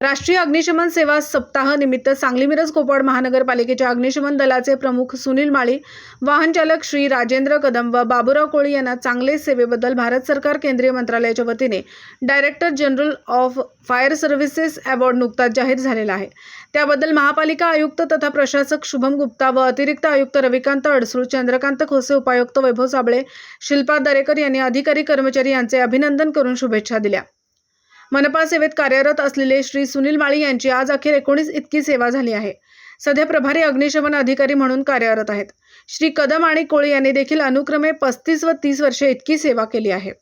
राष्ट्रीय अग्निशमन सेवा सप्ताह निमित्त सांगली मिरज कोपड महानगरपालिकेच्या अग्निशमन दलाचे प्रमुख सुनील माळी वाहन चालक श्री राजेंद्र कदम व बाबुराव कोळी यांना चांगले सेवेबद्दल भारत सरकार केंद्रीय मंत्रालयाच्या वतीने director general of fire services award नुकताच जाहीर झालेला आहे. त्याबद्दल महापालिका आयुक्त तथा प्रशासक शुभम गुप्ता व अतिरिक्त आयुक्त रविकांत अडसूळ चंद्रकांत खोसे उपायुक्त वैभव साबळे शिल्पा दरेकर यांनी अधिकारी कर्मचारी यांचे अभिनंदन करून शुभेच्छा दिल्या. मनपा सेवेत कार्यरत असलेले श्री सुनील माळी यांची आज अखेर एकोणीस इतकी सेवा झाली आहे. सध्या प्रभारी अग्निशमन अधिकारी म्हणून कार्यरत आहेत. श्री कदम आणि कोळी यांनी देखील अनुक्रमे पस्तीस व तीस वर्षे इतकी सेवा केली आहे.